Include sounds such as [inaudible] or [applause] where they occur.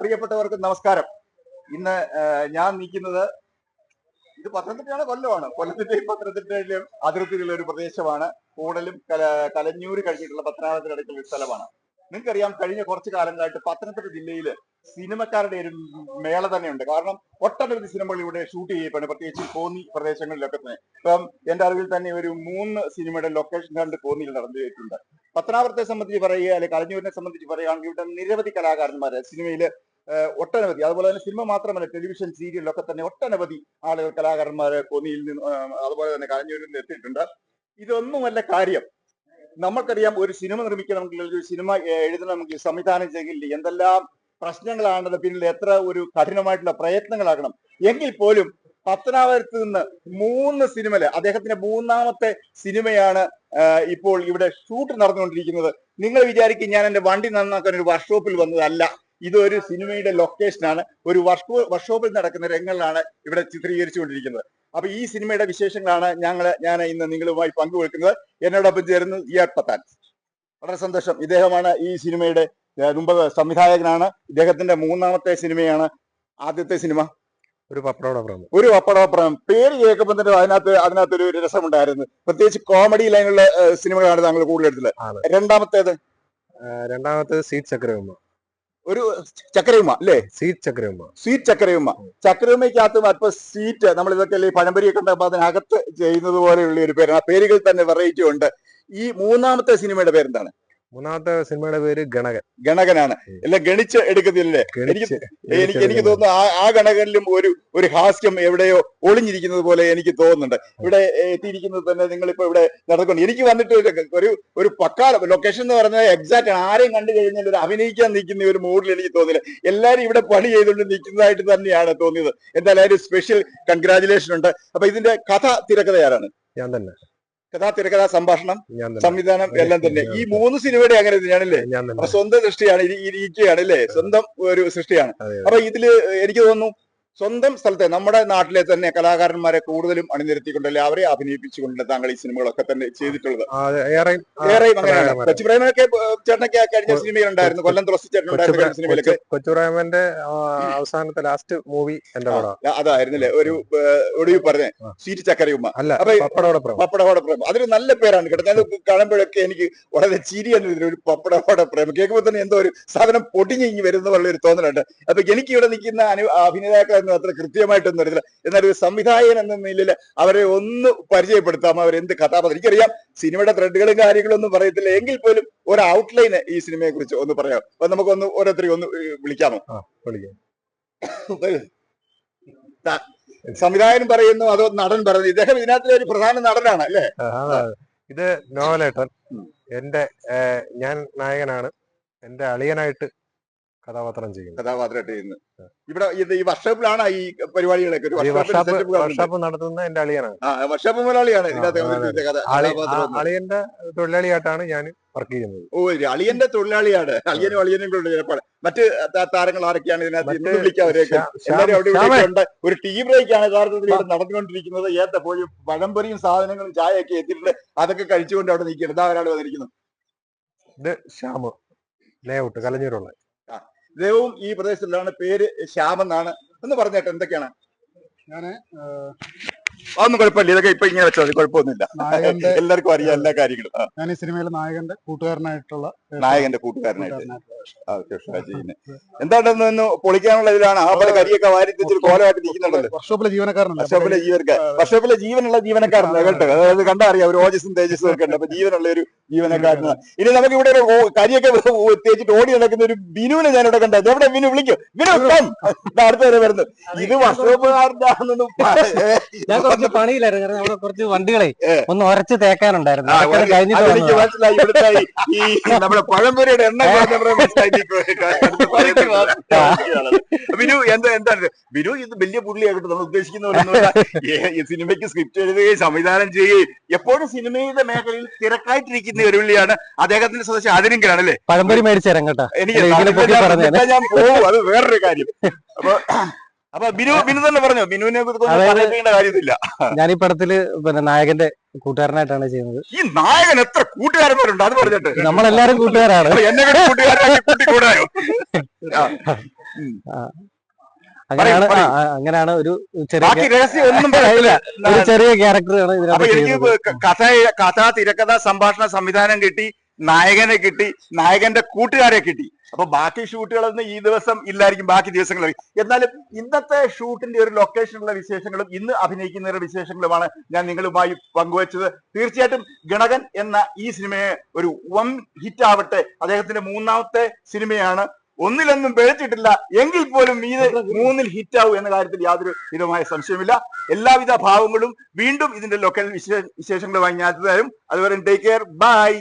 പ്രിയപ്പെട്ടവർക്ക് നമസ്കാരം. ഇന്ന് ഞാൻ നിൽക്കുന്നത് ഇത് പത്തനംതിട്ടയാണ് കൊല്ലമാണ്. കൊല്ലത്തിന്റെയും പത്തനംതിട്ടയിലെയും അതിർത്തിയിലുള്ള ഒരു പ്രദേശമാണ്. കൂടലും കല കലഞ്ഞൂര് കഴിഞ്ഞിട്ടുള്ള പത്തനാപുരത്തിനടുത്തുള്ള സ്ഥലമാണ്. നിങ്ങൾക്കറിയാം കഴിഞ്ഞ കുറച്ചു കാലങ്ങളായിട്ട് പത്തനംതിട്ട ജില്ലയിൽ സിനിമക്കാരുടെ ഒരു മേള തന്നെയുണ്ട്. കാരണം ഒട്ടനവധി സിനിമകൾ ഇവിടെ ഷൂട്ട് ചെയ്യപ്പെടുന്നു പ്രത്യേകിച്ച് കോന്നി പ്രദേശങ്ങളിലൊക്കെ തന്നെ. ഇപ്പം എന്റെ അറിവിൽ തന്നെ ഒരു മൂന്ന് സിനിമയുടെ ലൊക്കേഷൻ കണ്ട് കോന്നിയിൽ നടന്നിട്ടുണ്ട്. പത്തനാപുരത്തെ സംബന്ധിച്ച് പറയുക അല്ലെങ്കിൽ കലഞ്ഞൂരിനെ സംബന്ധിച്ച് പറയുകയാണെങ്കിൽ ഇവിടെ നിരവധി കലാകാരന്മാരെ സിനിമയിൽ ഒട്ടനവധി. അതുപോലെ തന്നെ സിനിമ മാത്രമല്ല ടെലിവിഷൻ സീരിയലിലൊക്കെ തന്നെ ഒട്ടനവധി ആളുകൾ കലാകാരന്മാരെ കോന്നിയിൽ നിന്ന് അതുപോലെ തന്നെ കലഞ്ഞൂരിൽ നിന്ന് എത്തിയിട്ടുണ്ട്. ഇതൊന്നുമല്ല കാര്യം. നമ്മൾക്കറിയാം ഒരു സിനിമ നിർമ്മിക്കണമെങ്കിൽ ഒരു സിനിമ എഴുതണമെങ്കിൽ സംവിധാനം ചെയ്യില്ല എന്തെല്ലാം പ്രശ്നങ്ങളാണത് പിന്നിൽ എത്ര ഒരു കഠിനമായിട്ടുള്ള പ്രയത്നങ്ങളാകണം. എങ്കിൽ പോലും പത്തനാപുരത്ത് നിന്ന് മൂന്ന് സിനിമയിൽ അദ്ദേഹത്തിന്റെ മൂന്നാമത്തെ സിനിമയാണ് ഇപ്പോൾ ഇവിടെ ഷൂട്ട് നടന്നുകൊണ്ടിരിക്കുന്നത്. നിങ്ങൾ വിചാരിക്കും ഞാൻ എന്റെ വണ്ടി നന്നാക്കാൻ ഒരു വർക്ക്ഷോപ്പിൽ വന്നതല്ല. ഇതൊരു സിനിമയുടെ ലൊക്കേഷനാണ് ഒരു വർക്ക് വർക്ക്ഷോപ്പിൽ നടക്കുന്ന രംഗങ്ങളാണ് ഇവിടെ ചിത്രീകരിച്ചുകൊണ്ടിരിക്കുന്നത്. അപ്പൊ ഈ സിനിമയുടെ വിശേഷങ്ങളാണ് ഞങ്ങൾ ഞാൻ ഇന്ന് നിങ്ങളുമായി പങ്കുവെക്കുന്നത്. എന്നോടൊപ്പം ചേരുന്നു ഇയാൾ പത്താൻ. വളരെ സന്തോഷം. ഇദ്ദേഹമാണ് ഈ സിനിമയുടെ മുമ്പ് സംവിധായകനാണ്. ഇദ്ദേഹത്തിന്റെ മൂന്നാമത്തെ സിനിമയാണ് ആദ്യത്തെ സിനിമ. ഒരു പപ്പടോടെ പ്രേമം. ഒരു പപ്പടോപ്പുറം പേര് കേൾക്കുമ്പോൾ തന്നെ അതിനകത്ത് അതിനകത്ത് ഒരു രസമുണ്ടായിരുന്നു. പ്രത്യേകിച്ച് കോമഡി ലൈനുള്ള സിനിമകളാണ് താങ്കൾ കൂടുതൽ. എടുത്തത് രണ്ടാമത്തേത്? രണ്ടാമത്തേത് സീറ്റ് ചക്രയുമ്മ ഒരു ചക്കരയുമ്മ അല്ലേ? സീറ്റ് ചക്കരയുമ്മ സ്വീറ്റ് ചക്കരയുമ്മ ചക്കരയുമ്മയ്ക്കകത്ത് അല്പം സ്വീറ്റ് നമ്മൾ ഇതൊക്കെ അല്ലെ പഴംപൊരി ഒക്കെ ഉണ്ടാകുമ്പോൾ അതിനകത്ത് ചെയ്യുന്നത് പോലെയുള്ള ഒരു പേരാണ്. ആ പേരുകൾ തന്നെ വെറൈറ്റി ഉണ്ട്. ഈ മൂന്നാമത്തെ സിനിമയുടെ പേരെന്താണ്? മൂന്നാമത്തെ സിനിമയുടെ പേര് ഗണകൻ. ഗണകനാണ്. എല്ലാം ഗണിച്ച് എടുക്കുന്നില്ലേ എനിക്ക് എനിക്ക് തോന്നുന്നു ആ ആ ഗണകനിലും ഒരു ഒരു ഹാസ്യം എവിടെയോ ഒളിഞ്ഞിരിക്കുന്നത് പോലെ എനിക്ക് തോന്നുന്നുണ്ട്. ഇവിടെ എത്തിയിരിക്കുന്നത് തന്നെ നിങ്ങളിപ്പോ ഇവിടെ നടക്കുന്നുണ്ട്. എനിക്ക് വന്നിട്ട് ഒരു- ഒരു പക്കാ ലൊക്കേഷൻ എന്ന് പറഞ്ഞാൽ എക്സാക്ട് ആണ്. ആരെയും കണ്ടു കഴിഞ്ഞാൽ ഒരു അഭിനയിക്കാൻ നിൽക്കുന്ന ഒരു മൂഡിൽ എനിക്ക് തോന്നില്ല. എല്ലാരും ഇവിടെ പണി ചെയ്തുകൊണ്ട് നിൽക്കുന്നതായിട്ട് തന്നെയാണ് തോന്നിയത്. എന്തായാലും ഒരു സ്പെഷ്യൽ കൺഗ്രാചുലേഷൻ ഉണ്ട്. അപ്പൊ ഇതിന്റെ കഥ തിരക്കഥ ആരാണ് ഞാൻ തന്നെ. കഥാ തിരക്കഥാ സംഭാഷണം സംവിധാനം എല്ലാം തന്നെ ഈ മൂന്ന് സിനിമയുടെ അങ്ങനെ തന്നെയാണല്ലേ സ്വന്തം സൃഷ്ടിയാണ് ഇരി- ഇരിക്കുകയാണ് അല്ലേ സ്വന്തം ഒരു സൃഷ്ടിയാണ് അപ്പൊ ഇതിൽ എനിക്ക് തോന്നുന്നു സ്വന്തം സ്ഥലത്തെ നമ്മുടെ നാട്ടിലെ തന്നെ കലാകാരന്മാരെ കൂടുതലും അണിനിരത്തിക്കൊണ്ടല്ലേ അവരെ അഭിനയിപ്പിച്ചുകൊണ്ട് താങ്കൾ ഈ സിനിമകളൊക്കെ തന്നെ ചെയ്തിട്ടുള്ളത്. ഏറെയും അങ്ങനെയാണ്. ചേട്ടനൊക്കെ കഴിഞ്ഞ സിനിമയിലുണ്ടായിരുന്നു. കൊല്ലം തുളസി ചേട്ടനുണ്ടായിരുന്നു സിനിമയിലൊക്കെ. അവസാനത്തെ ലാസ്റ്റ് മൂവി എന്റെ അതായിരുന്നില്ലേ? ഒരു ഒടിവ് പറഞ്ഞേ. സീറ്റ് ചക്കരയുമ്മ. പപ്പടവോടെ പ്രേമം അതൊരു നല്ല പേരാണ് കേട്ടോ. ഞാൻ കാണുമ്പോഴൊക്കെ എനിക്ക് വളരെ ചിരി എന്ന് ഒരു പപ്പടവോട പ്രേമം കേൾക്കുമ്പോൾ തന്നെ എന്തോ ഒരു സാധനം പൊടിഞ്ഞിങ്ങി വരുന്ന പോലെ ഒരു തോന്നലുണ്ട്. അപ്പൊ എനിക്ക് ഇവിടെ നിൽക്കുന്ന അനു അഭിനേതാക്കളൊന്നും അത്ര കൃത്യമായിട്ടൊന്നും അറിയില്ല എന്നാൽ ഒരു സംവിധായകൻ എന്ന നിലയിൽ അവരെ ഒന്ന് പരിചയപ്പെടുത്താം. അവരെന്ത് കഥാപാത്രം? എനിക്കറിയാം സിനിമയുടെ ത്രെഡുകളും കാര്യങ്ങളും ഒന്നും പറയത്തില്ല. എങ്കിൽ പോലും ഒരു ഔട്ട്ലൈൻ ഈ സിനിമയെ കുറിച്ച് ഒന്ന് പറയാം. അപ്പൊ നമുക്കൊന്ന് ഓരോരുത്തരെയും ഒന്ന് വിളിക്കാമോ? വിളിക്കാം. സംവിധായകൻ പറയുന്നു അതോ നടൻ പറയുന്നു. ഇദ്ദേഹം ഇതിനകത്തിലെ ഒരു പ്രധാന നടനാണ് അല്ലേ? ഇത് നോവലേട്ടൻ. എന്റെ ഞാൻ നായകനാണ്. എന്റെ അളിയനായിട്ട് കഥാപാത്രം ചെയ്യുന്നത്. കഥാപാത്രമായിട്ട് ചെയ്യുന്നത്. ഇവിടെ ഇത് ഈ വർക്ക്ഷോപ്പിലാണ് ഈ പരിപാടികളൊക്കെ ഒരു വർക്ക്ഷോപ്പ് നടത്തുന്ന എന്റെ അളിയനാണ്. വർക്ക്ഷോപ്പ് മുതലാളിയാണ് അളിയന്റെ തൊഴിലാളിയായിട്ടാണ് ഞാൻ വർക്ക് ചെയ്യുന്നത്. ഓ അളിയന്റെ തൊഴിലാളിയാണ്. അളിയനും അളിയനും കൂടെ ചിലപ്പോൾ മറ്റ് താരങ്ങൾ ആരൊക്കെയാണ് ഇതിനകത്ത് വിളിക്കാം അവരെയൊക്കെ? എല്ലാവരും അവിടെ ഒരു ടീ ബ്രേക്ക് ആണ് യഥാർത്ഥത്തിൽ ഇവിടെ നടന്നുകൊണ്ടിരിക്കുന്നത്. ഏത്തപ്പോഴും പഴംപൊരിയും സാധനങ്ങളും ചായയൊക്കെ എത്തിയിട്ടുണ്ട്. അതൊക്കെ കഴിച്ചുകൊണ്ട് അവിടെ നിൽക്കുന്നത് ഒരാൾ വന്നിരിക്കുന്നു. ഇത് ശ്യാമ്. ലേഔട്ട് കലഞ്ഞൂരുള്ള. ദൈവവും ഈ പ്രദേശത്തിലാണ് പേര് ശ്യാമെന്നാണ് എന്ന് പറഞ്ഞേട്ടെ എന്തൊക്കെയാണ്? ഞാൻ അതൊന്നും കുഴപ്പമില്ല. ഇതൊക്കെ ഇപ്പൊ ഇങ്ങനെ വെച്ചാൽ കുഴപ്പമൊന്നുമില്ല. എല്ലാവർക്കും അറിയാം എല്ലാ കാര്യങ്ങളും. ഞാൻ ഈ സിനിമയിലെ നായകന്റെ കൂട്ടുകാരനായിട്ടുള്ള നായകന്റെ കൂട്ടുകാരനായിട്ട്. എന്താണെന്ന് പൊളിക്കാനുള്ള ഇതിലാണ്. ആ പല കരിയൊക്കെ വാരി കോലമായിട്ട് നിൽക്കുന്നുണ്ടല്ലോ വർഷോപ്പിലെ ജീവനക്കാരനല്ല. വർഷോപ്പിലെ ജീവനക്കാർ വർഷോപ്പിലെ ജീവനുള്ള ജീവനക്കാരനാണ് കേട്ടോ. അതായത് കണ്ടറിയാം ഒരു ഓജസും തേജസ്സും ഒക്കെ ഉണ്ട്. അപ്പൊ ജീവനുള്ള ഒരു ജീവനക്കാരനാണ് ഇനി നമുക്ക് ഇവിടെ ഒരു കരിയൊക്കെ തേച്ചിട്ട് ഓടി നടക്കുന്ന ഒരു ബിനുവിനെ ഞാൻ ഇവിടെ കണ്ടത്. എവിടെ ബിനു വിളിക്കും. ബിനു അടുത്ത വരെ വരുന്നു. ഇത് വർഷോപ്പുകാരന്റെ [laughs] ഞാൻ കുറച്ച് പണിയിലായിരുന്നു. അവിടെ കുറച്ച് വണ്ടികളെ ഒന്ന് ഉരച്ച് തേക്കാനുണ്ടായിരുന്നു. കഴിഞ്ഞിട്ട് വന്നതാ. മനസ്സിലായി. ഇവിടുത്തെ ഈ നമ്മുടെ പഴംപൊരിയുടെ എണ്ണ ബിനു എന്താ എന്താണ് ബിനു ഇത് വലിയ പുള്ളിയാകട്ടെ നമ്മൾ ഉദ്ദേശിക്കുന്ന പോലെ ഒന്നുമല്ല. [laughs] ഏ- ഈ സിനിമയ്ക്ക് സ്ക്രിപ്റ്റ് എഴുതുകയും സംവിധാനം ചെയ്യുകയും എപ്പോഴും സിനിമയുടെ മേഖലയിൽ തിരക്കായിട്ടിരിക്കുന്ന. ഒരു വെല്ലുവിളിയാണ് അദ്ദേഹത്തിന്റെ സദസ്യം ആദരിങ്കലാണ് അല്ലേ? പഴംപൊരി മേടിച്ചു തരാം കേട്ടോ. എനിക്ക് ഞാൻ- പോകും അത് വേറൊരു കാര്യം. അപ്പൊ അപ്പൊ ബിനു ബിനു തന്നെ പറഞ്ഞോ. ബിനുവിനെ കുറിച്ച് കാര്യമില്ല. ഞാൻ ഈ പടത്തിൽ പിന്നെ നായകന്റെ കൂട്ടുകാരനായിട്ടാണ് ചെയ്യുന്നത്. ഈ നായകൻ എത്ര കൂട്ടുകാരന്മാരുണ്ട്? അത് പറഞ്ഞിട്ട്. നമ്മളെല്ലാരും കൂട്ടുകാരാണ്. എന്നെ കൂടി കൂട്ടുകാരനാക്കി കൂട്ടിക്കൂടായോ. [laughs] അങ്ങനെയാണ് അങ്ങനെയാണ് ഒരു ചെറിയ രഹസ്യം ഒന്നും ഒരു ചെറിയ ക്യാരക്ടറാണ് കഥ കഥ തിരക്കഥ സംഭാഷണ സംവിധാനം കിട്ടി നായകനെ കിട്ടി നായകന്റെ കൂട്ടുകാരെ കിട്ടി. അപ്പൊ ബാക്കി ഷൂട്ടുകളൊന്നും ഈ ദിവസം ഇല്ലായിരിക്കും ബാക്കി ദിവസങ്ങളിൽ. എന്നാലും ഇന്നത്തെ ഷൂട്ടിന്റെ ഒരു ലൊക്കേഷനുള്ള വിശേഷങ്ങളും ഇന്ന് അഭിനയിക്കുന്നവരുടെ വിശേഷങ്ങളുമാണ് ഞാൻ നിങ്ങളുമായി പങ്കുവച്ചത്. തീർച്ചയായിട്ടും ഗണകൻ എന്ന ഈ സിനിമയെ ഒരു വൻ ഹിറ്റ് ആവട്ടെ. അദ്ദേഹത്തിന്റെ മൂന്നാമത്തെ സിനിമയാണ് ഒന്നിലൊന്നും പിഴച്ചിട്ടില്ല. എങ്കിൽ പോലും ഇത് മൂന്നിൽ ഹിറ്റ് ആവും എന്ന കാര്യത്തിൽ യാതൊരു വിധമായ സംശയമില്ല എല്ലാവിധ ഭാവങ്ങളും വീണ്ടും ഇതിന്റെ ലൊക്കേഷൻ വിശേഷങ്ങളുമായി ഞാൻ തരും. അതുവരെ ടേക്ക് കെയർ ബൈ